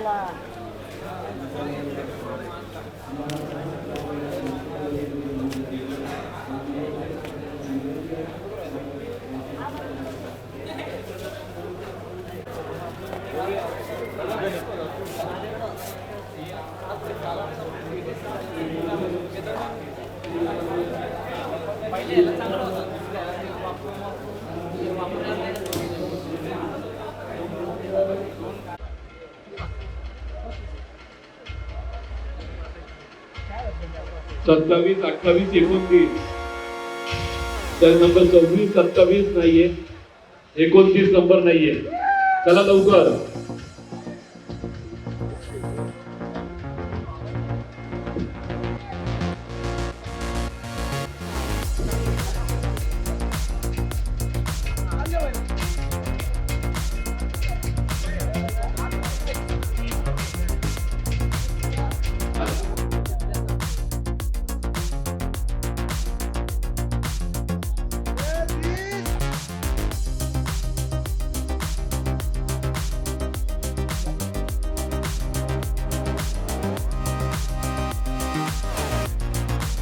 了。सत्तावीस अठ्ठावीस एकोणतीस तर नंबर सव्वीस सत्तावीस नाहीये. एकोणतीस नंबर नाहीये. चला लवकर.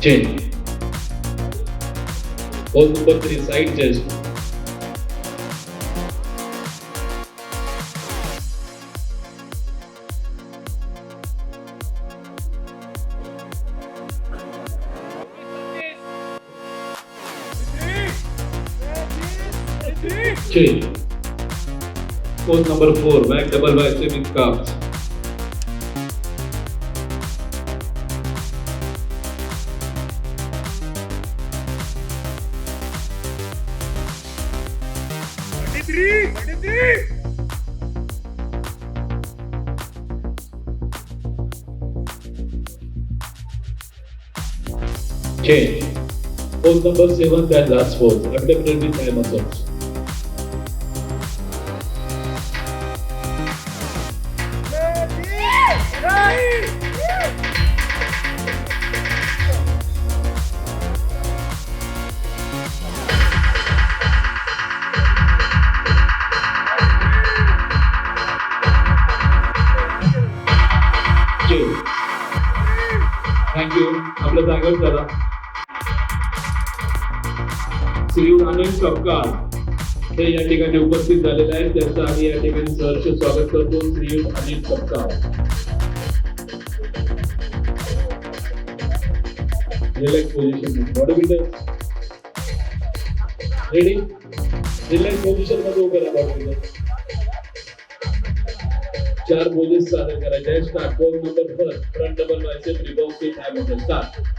Change Ball number three, side chest. Change. Pose number four, back double bicep with calves. Change. Post number 7 that last for. I'm definitely time assumption. Sapkal हे या ठिकाणी उपस्थित झालेले आहेत. त्यांचं आम्ही या ठिकाणी सहर्ष स्वागत करतो. Shri Anil relax position ready relax position मध्ये उभं राहा चार पोजेस सादर करायचे start pose number first front double bicep रिबॉक्स with ham muscle start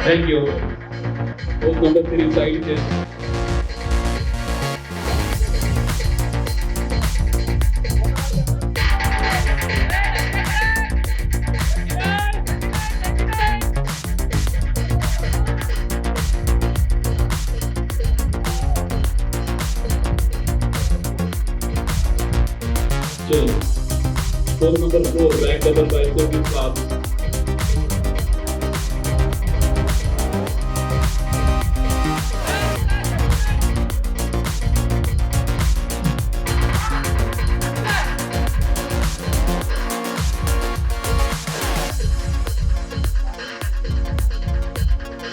Thank you. Post number three, side. Change. Post number four, back double bicep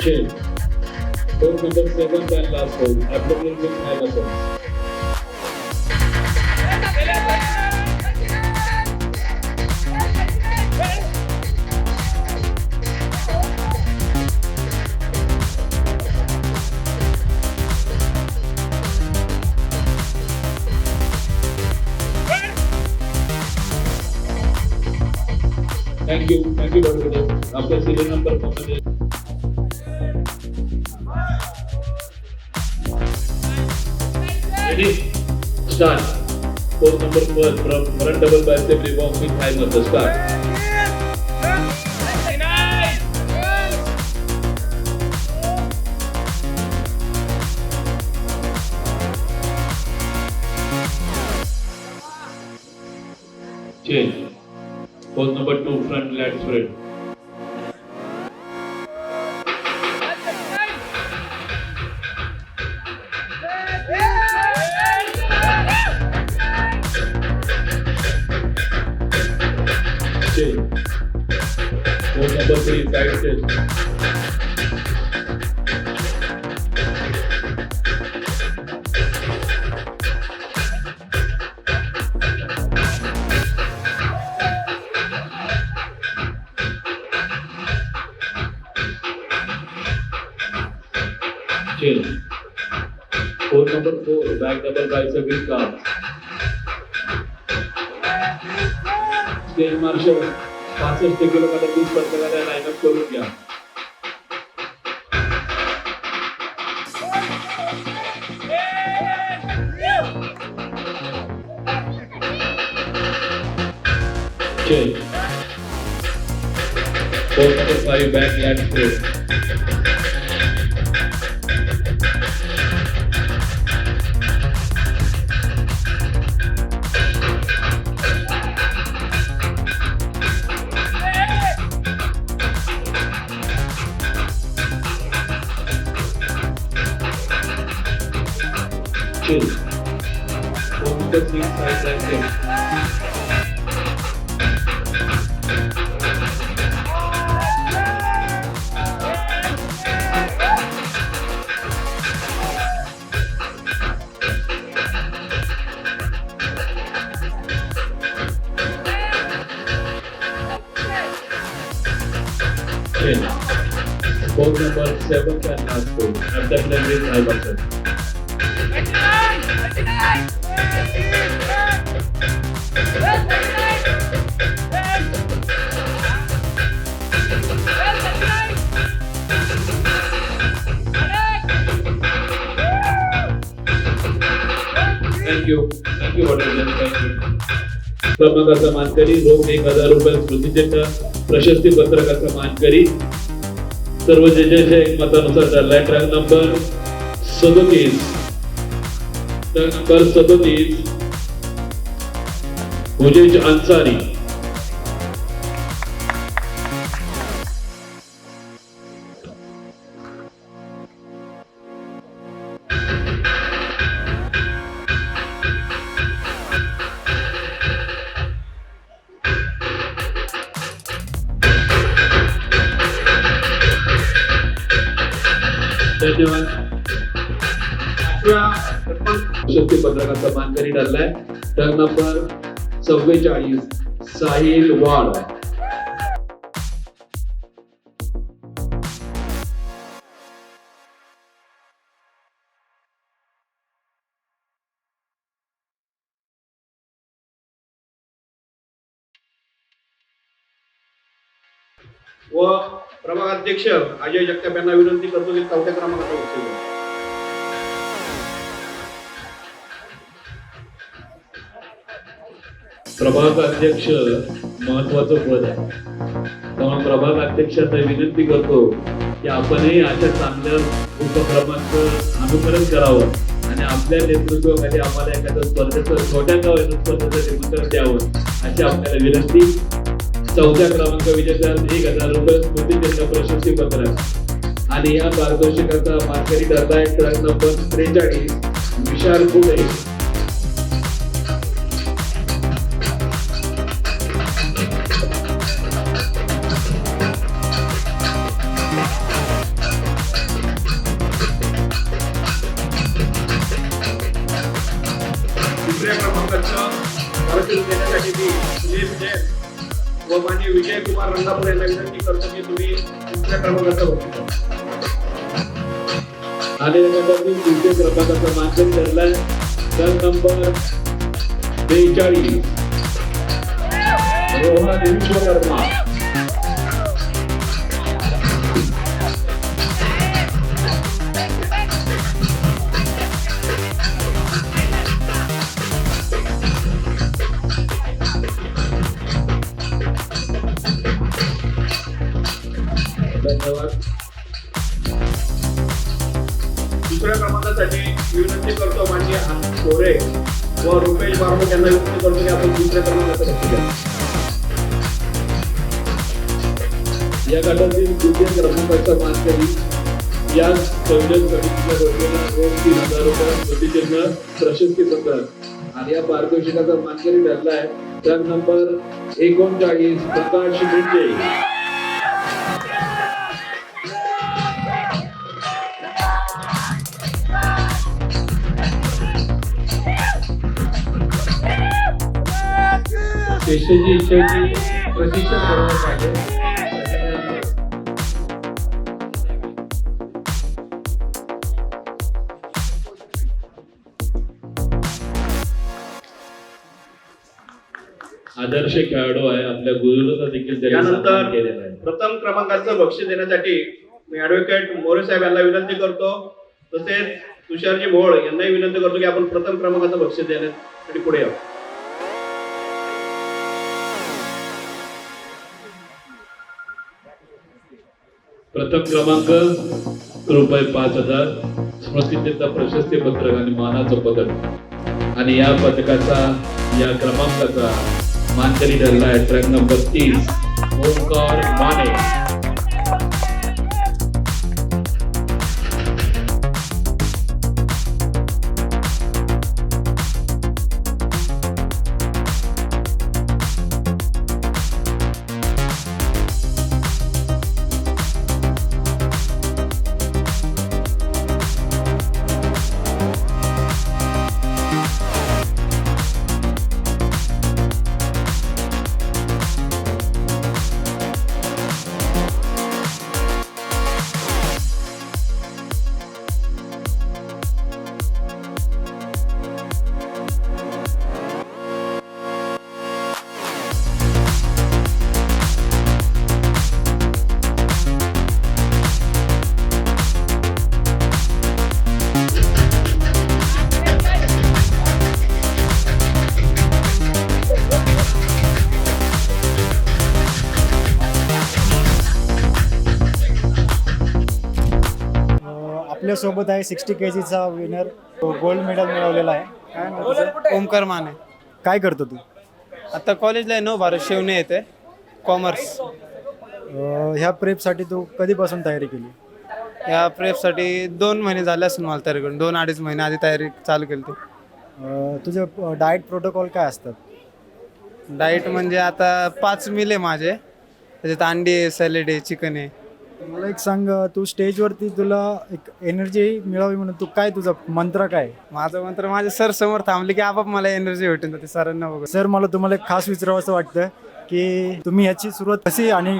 Change. Pose number seven and last pose. Abdominal with thigh muscles. Thank you. Thank you, Dr. आपल्या serial number Finish. Start. Port number four from front double by bicep box with high muscle. Start. Change. Pose number two, front lat spread. Pose number three, side step. Change. Pose number four, back double bicep with calf. Stage marshal पासष्ट kilo मध्ये तीस पदकाला line-up करून घ्या Change. Pose number five, back lat spread. that thing. Number seven and last four. Abdominal ring Albertson. 29! Thank you thank you hotel thank you क्रमांकाचा मानकरी रोख एक हजार रुपये स्मृतीचे प्रशस्ती पत्रकाचा मानकरी सर्व जजेच्या एकमतानुसार ठरलाय ट्रॅक नंबर सदोतीस. ट्रॅक नंबर सदोतीस. भुजेश अन्सारी. धन्यवाद प्रशस्ती पत्रकाचा मानकरी ठरलाय. टर्न नंबर चव्वेचाळीस साहिल वाड. प्रभाग अध्यक्ष अजय जगताप यांना विनंती करतो की चौथ्या क्रमांकाचा वक्तव्य प्रभाग अध्यक्ष महत्वाचं पद आहे. त्यामुळे प्रभाग अध्यक्षांना विनंती करतो की आपणही अशा चांगल्या उपक्रमांचं अनुकरण करावं आणि आपल्या नेतृत्वाखाली आम्हाला एखाद्या स्पर्धेचं छोट्या गावाच्या स्पर्धेचं निमंत्रण द्यावं अशी आपल्याला विनंती. चौथ्या क्रमांक विजेत्यास एक हजार रुपये स्मृतीचिन्ह प्रशस्ती पत्र आणि या पारितोषिकाचा मानकरी एक ट्रक नंबर त्रेचाळीस विशाल कुटे करतो की तुम्ही दुसऱ्या क्रमांकाचा आणि त्याच्यामध्ये तृतीय क्रमांकाचा मानकरी ठरलाय नंबर बेचाळीस. रोहन विश्वकर्मा. धन्यवाद. दुसऱ्या क्रमांकासाठी विनंती करतो माननीय आनंद कोरे व रुपेश बारमत यांना विनंती करतो की आपण दुसऱ्या क्रमांकाचा द्या. या गटातील द्वितीय क्रमांकाचा मानकरी या संयोजन समितीच्या वतीनं रोज तीन हजार रुपये स्मृतिचिन्ह प्रशस्ती पत्र. आणि या पारितोषिकाचा मानकरी ठरला आहे. तर नंबर एकोणचाळीस प्रकाश मिंडे पेशेची इच्छेची प्रशिक्षण आदर्श खेळाडू आहे. आपल्या गुरुला देखील त्यांनी सन्मान यानंतर केलेला आहे. प्रथम क्रमांकाचं बक्षीस देण्यासाठी मी ऍडव्होकेट मोरे साहेब यांना विनंती करतो. तसेच तुषारजी मोहोळ यांनाही विनंती करतो की आपण प्रथम क्रमांकाचं बक्षीस देण्यासाठी पुढे यावं प्रथम क्रमांक रुपये पाच हजार स्मृतिचिन्ह प्रशस्ती पत्रक आणि मानाचं पदक. आणि या पदकाचा या क्रमांकाचा मानकरी ठरला आहे ट्रॅक नंबर तीस ओंकार माने. आपल्यासोबत आहे सिक्स्टी के जीचा विनर गोल्ड मेडल मिळवलेला आहे. काय नाव तुझं? ओमकार माने. काय करतो तू? आता कॉलेजला आहे नो भारत शिवणे येते. कॉमर्स अं, ह्या प्रेपसाठी तू कधीपासून तयारी केली? या प्रेपसाठी दोन महिने झाले असेल मला तयारी करून. दोन अडीच महिने आधी तयारी चालू केली होती. अं, तुझे डाएट प्रोटोकॉल काय असतात? डाईट म्हणजे आता पाच मिल आहे माझे. त्याच्यात अंडी आहे सॅलेड आहे चिकन आहे. मला एक सांग तू स्टेजवरती तुला एक एनर्जी मिळावी म्हणून तू काय तुझा मंत्र काय? माझं मंत्र माझे सर समोर थांबले की आपाप मला एनर्जी भेटून जाते सरांना बघून सर मला तुम्हाला एक खास विचारावं असं वाटतं की तुम्ही याची सुरुवात कशी आणि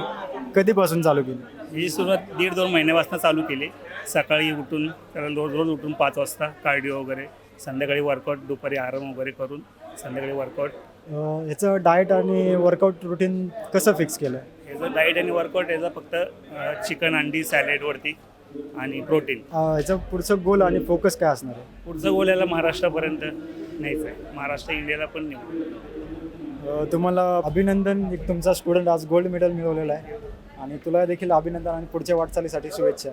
कधीपासून चालू केली? ही सुरुवात दीड दोन महिन्यापासून चालू केली. सकाळी उठून त्याला रोज रोज उठून पाच वाजता कार्डिओ वगैरे संध्याकाळी वर्कआउट दुपारी आराम वगैरे करून संध्याकाळी वर्कआउट ह्याचं डाएट आणि वर्कआउट रुटीन कसं फिक्स केलं याचं डाईट आणि वर्कआउट याचा फक्त चिकन अंडी सॅलेडवरती आणि प्रोटीन ह्याचं पुढचं गोल आणि फोकस काय असणार आहे? पुढचं गोल याला महाराष्ट्रापर्यंत न्यायचं आहे. महाराष्ट्र इंडियाला पण नेऊ अ, तुम्हाला अभिनंदन. एक तुमचा स्टुडंट आज गोल्ड मेडल मिळवलेला आहे. आणि तुला देखील अभिनंदन आणि पुढच्या वाटचालीसाठी शुभेच्छा.